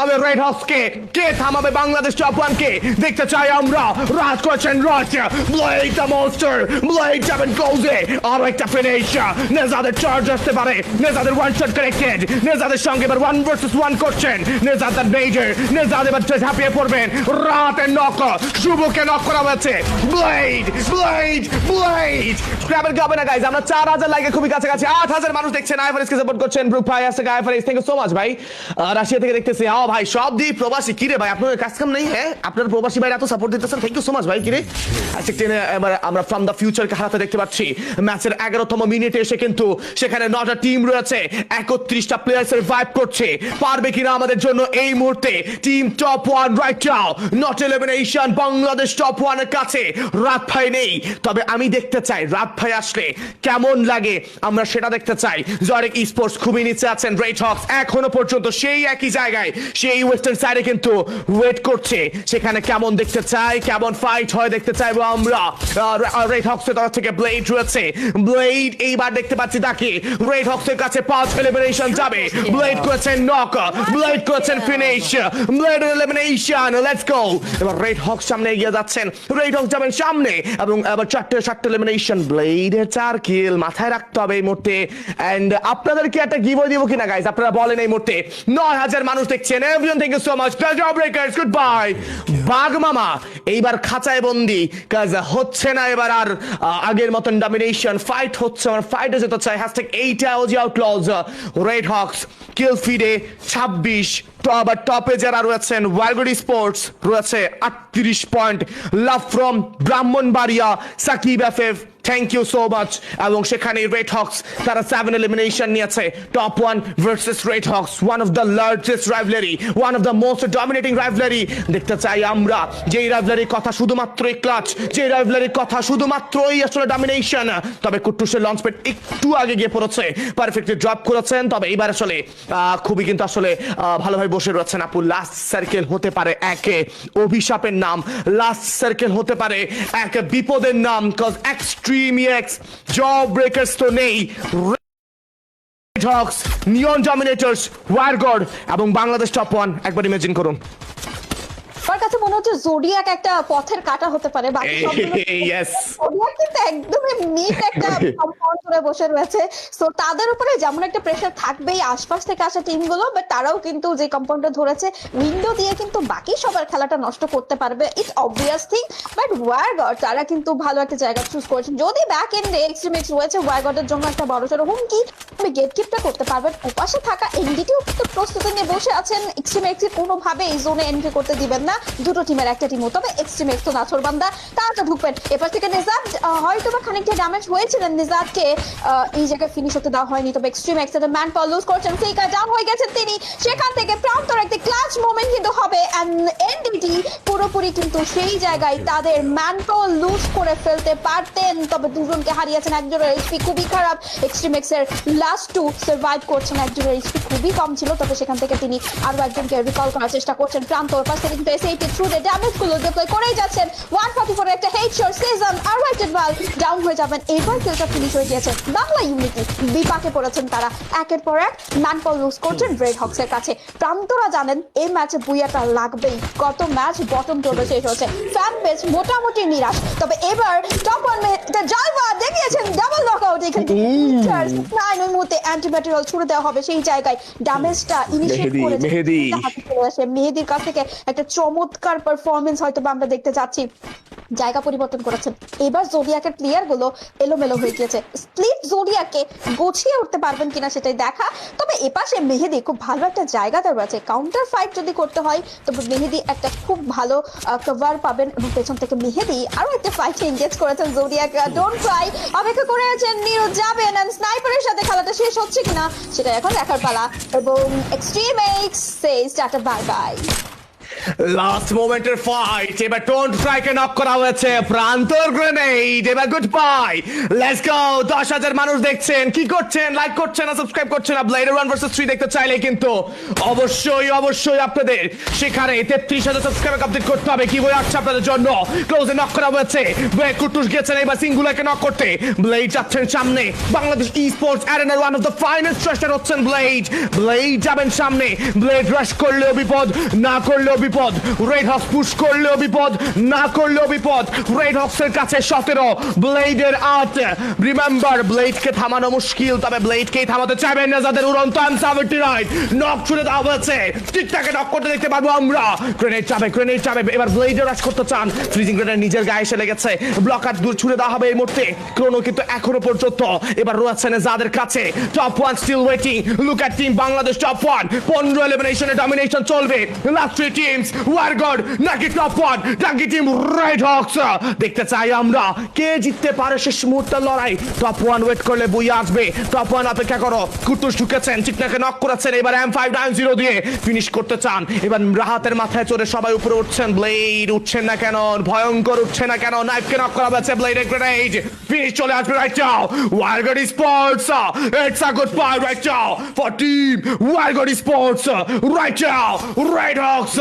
থামাবে red কে? থামাবে Bangladesh top ওয়ানকে দেখতে চাই আমরা। রাজ করেছেন Raj Blade the monster Blade একটা ফিনিশ নেজাদের চার্জ আসতে পারে। নেজাদের ওয়ান শট কানেক্টেড নেজাদের সঙ্গে এবার ওয়ান ভার্সেস ওয়ান করছেন। নেজাদ দ্য মেজর নেজাদ এবার ঝাঁপিয়ে পড়বেন। নক শুভকে নক করা হয়েছে। ব্লেড ব্লেড ব্লেড গাবে না গাইজ আমরা চার হাজার লাইকে খুবই কাছাকাছি। আট হাজার মানুষ দেখছেন। আইফারিসকে সাপোর্ট করছেন। ব্রুক ভাই আইফারিস থ্যাংক ইউ সো মাচ ভাই। রাশিয়া থেকে দেখতেছি। হ্যাঁ ভাই, সব দিয়ে প্রবাসী। কিরে ভাই, আপনার কাজ কাম নেই হ্যাঁ? আপনার প্রবাসী ভাই এত সাপোর্ট দিতেছেন। থ্যাংক ইউ সো মাচ ভাই কিরে আচ্ছা টেনে এবার আমরা ফ্রম দ্য ফিউচারকে হারাতে দেখতে পাচ্ছি। ম্যাচের এগারোতম মিনিটে এসে কিন্তু সেখানে নটা টিম রয়েছে। একত্রিশটা প্লেয়ার সার্ভাইভ করছে। পারবে কিনা আমাদের জন্য এই মুহূর্তে team top one right now not elimination Bangladesh top ওয়ানের কাছে। রাত ভাই নেই। তবে আমি দেখতে চাই, রাত ভাই আসলে কেমন লাগে আমরা সেটা দেখতে চাই। জরেক স্পোর্টস খুবই নিচে আছেন রেড হক্স এখনও পর্যন্ত সেই একই জায়গায়। সেই ওয়েস্টার্ন সাইডে কিন্তু ওয়েট করছে। সেখানে কেমন দেখতে চাই কেমন ফাইট হয় দেখতে চাইব আমরা। রেড হক্সের তরফ থেকে ব্লেড রয়েছে। ব্লেড এইবার দেখতে পাচ্ছি তাকে। রেড হক্সের কাছে পাঁচ এলিমিনেশন যাবে। ব্লেড করেছেন নক ব্লেড করেছেন finish Blade elimination let's go এবার রেড হক্স সামনে এগিয়ে যাচ্ছেন। রেড হক্স যাবেন সামনে এবং এবার চারটে চারটে এলিমিনেশন ব্লেডের চার কিল মাথায় রাখতে হবে এই মুহূর্তে। এন্ড আপনাদেরকে একটা গিভও দিব কিনা গাইজ আপনারা বলেন এই মুহূর্তে। নয় হাজার মানুষ দেখছেন everyone thank you so much pleasure Breakers goodbye বাঘ মামা এইবার খাঁচায় বন্দি কাজ হচ্ছে না এবার আর আহ, আগের মতন ডমিনেশন ফাইট হচ্ছে আমার ফাইটে যেতে চাই। হ্যাশট্যাগ এইটা OG outlaws red hawks kill ফিডে ছাব্বিশ আবার টপে যারা রয়েছেন স্পোর্টস রয়েছে আটত্রিশ point. Love from Brahmanbaria, Shakib F F thank you so much এবং সেখানে রেড হক্স তারা সেভেন এলিমিনেশন নিয়েছে। Top one versus Red Hawks one of the largest rivalry one of the most dominating rivalry দেখতে চাই আমরা, যেই রাইভলারির কথা শুধুমাত্রই clutch যে রাইভলারির কথা শুধুমাত্রই আসলে ডমিনেশন তবে কুট্টুসের লঞ্চ একটু আগে গিয়ে পড়েছে। পারফেক্টলি ড্রপ করেছেন, তবে এইবার আসলে খুবই কিন্তু আসলে ভালোভাবে বসে রয়েছেন আপু। লাস্ট সার্কেল হতে পারে একে অভিশাপের নাম। লাস্ট সার্কেল হতে পারে এক বিপদের নাম cause extreme X job breakers তো নেই। হক্স নিয়ন ওয়ার ওয়ারগড এবং বাংলাদেশ টপ ওয়ান একবার ইমেজিন করুন। কাছে মনে হচ্ছে জোডিয়াক একটা পথের কাটা হতে পারে। বাকি জোডিয়াক কিন্তু একদমই নিট একটা করে বসে রয়েছে। সো তাদের উপরে যেমন একটা প্রেশার থাকবেই আশপাশ থেকে আসা টিমগুলো বাট তারাও কিন্তু যে কম্পাউন্ডটা ধরেছে উইন্ডো দিয়ে কিন্তু বাকি সবার খেলাটা নষ্ট করতে পারবে। It's obvious thing but Wargod তারা কিন্তু ভালো একটা জায়গা চুজ করেছেন যদি ব্যাক এন্ডে এক্সট্রিমিক্স রয়েছে ওয়ারগডের জন্য একটা বড় সড়ো হুমকি? গেট কিপটা করতে পারবেন ওপাশে থাকা এনডিটিও কিন্তু প্রস্তুতি নিয়ে বসে আছেন। এক্সট্রিমিক্স কোনোভাবে এই জোনে এন্ট্রি করতে দিবেন না। দুটো টিমের একটা টিমও তবে এক্সট্রিম এক্স তো নাছর বান্দা, তারা তো ঢুকবেন এবার থেকে নিজাদ হয়তো বা খানিকটা ড্যামেজ হয়েছিলেন নিজাদকে এই জায়গায় ফিনিশ হতে দেওয়া হয়নি, তবে এক্সট্রিম এক্সের ম্যান পাওয়ার লুজ করছেন সেই কাজ ডাউন হয়ে গেছেন তিনি। সেখান থেকে প্রান্তর একটা ক্লাচ মোমেন্ট কিন্তু হবে এন্ড এনডিটি পুরোপুরি কিন্তু সেই জায়গায় তাদের ম্যান পাওয়ার লুজ করে ফেলতে পারতেন। তবে দুজনকে হারিয়েছেন একজনের এইচপি খুবই খারাপ। এক্সট্রিম এক্সের লাস্ট টু সার্ভাইভ করছেন একজনের এইচপি খুবই কম ছিল। তবে সেখান থেকে তিনি আরও একজনকে রিকল করার চেষ্টা করছেন প্রান্তর পাশ। থেকে কিন্তু এসএইটি থ্রু দ্য ড্যামেজগুলো ডিপ্লয় করেই যাচ্ছেন। ওয়ান ফর্টি ফোর একটা হেড শট সিজন আর রাইটেড বল ডাউন হয়ে যাবেন। এবার কিলটা ফিনিশ হয়ে গিয়েছে বাংলা ইউনিটি বিপাকে পড়েছেন তারা। একের পর এক ম্যান পল লুজ করছেন রেড হক্সের কাছে। প্রান্তরা জানেন এই ম্যাচে বুইয়াটা লাগবেই। গত ম্যাচ বটম টোটো শেষ হচ্ছে। ফ্যান বেস মোটামুটি নিরাশ। তবে এবার টপ ওয়ান জালভা দেখিয়েছেন ডাবল নকআউট এখানে। নাইন ওই মুহূর্তে অ্যান্টিব্যাটারিয়াল ছুড়ে দেওয়া হবে সেই জায়গায়। ড্যামেজটা ইনিশিয়েট করে করেছে। মেহেদী। মেহেদির কাছ থেকে একটা চমৎকার পারফরমেন্স হয়তো আমরা দেখতে যাচ্ছি জায়গা পরিবর্তন করেছেন। এবার জোডিয়াকের প্লেয়ারগুলো এলোমেলো হয়ে গিয়েছে। স্প্লিট জোডিয়াকে গুছিয়ে উঠতে পারবেন কিনা সেটাই দেখা। তবে এপাশে মেহেদি খুব ভালো একটা জায়গা জায়গাতে রয়েছে। কাউন্টার ফাইট যদি করতে হয়, তবে মেহেদি একটা খুব ভালো কভার পাবেন এবং পেছন থেকে মেহেদি আরও একটা ফাইটে এঙ্গেজ করেছেন জোডিয়াক। ডোন্ট ট্রাই অপেক্ষা করে আছেন নিরু। যাবেন এন্ড স্নাইপারের সাথে খেলাটা শেষ হচ্ছে কিনা, সেটা এখন দেখার পালা। এবং এক্সট্রিম এক্স সেজ টাটা বাই বাই লাস্ট মোমেন্টের ফাইট এবার টোন স্ট্রাইকে নক করা হয়েছে। প্রান্তর গ্রেনেড এবার গুড বাই লেটস গো দশ হাজার মানুষ দেখছেন। কি করছেন? লাইক করছেন না সাবস্ক্রাইব করছেন না? ব্লেড ওয়ান ভার্সেস থ্রি দেখতে চাইলে কিন্তু অবশ্যই অবশ্যই আপনাদের সেখানে তেত্রিশ হাজার সাবস্ক্রাইবার কমপ্লিট করতে হবে। কি বই আসছে আপনাদের জন্য। ক্লোজে নক করা হয়েছে। ব্লেড কুটুস গেছেন এবার সিঙ্গুলারকে নক করতে। ব্লেড যাচ্ছেন সামনে। Bangladesh esports অ্যারেনার one of the finest thruster হচ্ছেন ব্লেড ব্লেড যাবেন সামনে। ব্লেড রাশ করলেও বিপদ, না করলেও বিপদ রেড হক্স পুশ করলেও বিপদ, না করলেও বিপদ। রেড হক্সের কাছে সতেরো ব্লেডের আট। রিমেম্বার ব্লেডকে থামানো মুশকিল, তবে ব্লেডকেই থামাতে চাইবেন না যাদের উড়ন্ত নক ছুড়ে দেওয়া হয়েছে ঠিকঠাকে নক করতে দেখতে পারব আমরা। গ্রেনেড চাবে গ্রেনেড চাবে এবার রাশ করতে চান। ফ্রিজিং গ্রেনেড নিজের গায়ে এসে লেগেছে। ব্লকার দূর ছুড়ে দেওয়া হবে এই মুহূর্তে। ক্রোনো কিন্তু এখনও পর্যন্ত এবার রয়েছেন যাদের কাছে। Top one still waiting look at team Bangladesh top one পনেরো এলিমিনেশনে ডমিনেশন চলবে। লাস্ট থ্রি টিমস ওয়ারগড নাকি টপ ওয়ান নাকি টিম রেড হক্স দেখতে চাই আমরা। কে জিততে পারে শেষ মুহূর্তের লড়াই? টপ ওয়ান ওয়েট করলে বই আসবে। টপ ওয়ান অপেক্ষা করো। কুটুস ঢুকেছেন। চিকনাকে নক করেছেন। এবার এম ফাইভ নাইন জিরো দিয়ে ফিনিশ করতে চান। এবার রাহাতের মাথায় চড়ে সবাই উপরে উঠছেন। ব্লেড উঠছেন না কেন? ভয়ঙ্কর উঠছে না কেন? নাইফকে নক করা হয়েছে। ব্লেডের গ্রেনেড ফিনিশ চলে আসবে right now Wargod sports it's a good bye right now for team Wargod sports right now red hawks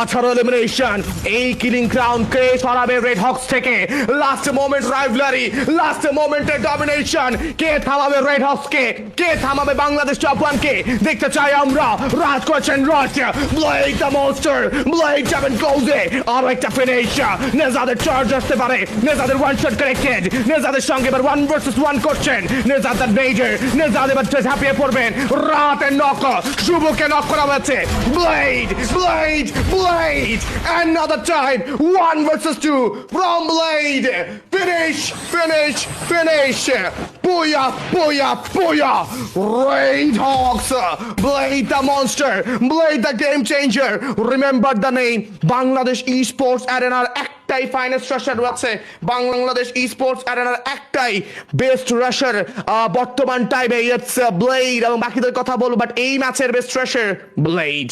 আঠারো এলিমিনেশন এই কিলিং ক্রাউন কে সরাবে রেড হক্স থেকে? লাস্ট মোমেন্ট রাইভলারি লাস্ট মোমেন্টের ডমিনেশন কে থামাবে রেড হক্স কে? কে থামাবে বাংলাদেশ টপ কে? দেখতে চাই আমরা। রাজ করছেন Raj Blade the monster Blade যাবেন ক্লোজে আরও একটা ফিনিশ নেজাদের চার্জ আসতে পারে। নেজাদের ওয়ান শট কানেক্টেড নেজাদের সঙ্গে এবার ওয়ান ভার্সেস ওয়ান করছেন। নেজাদের মেজর নেজাদ এবার ঝাঁপিয়ে পড়বেন। রাতের নক শুভকে নক করা হয়েছে। Blade Blade Blade another time one versus two from blade finish finish finish Booyah, booyah, booyah! Raid Hawks! Blade the monster! Blade the game changer! Remember the name Bangladesh Esports Arena একটাই final rusher রয়েছে Bangladesh esports অ্যারেনার একটাই best rusher বর্তমান টাইমে it's blade এবং বাকিদের কথা বলব but এই ম্যাচের বেস্ট রাশার ব্লেড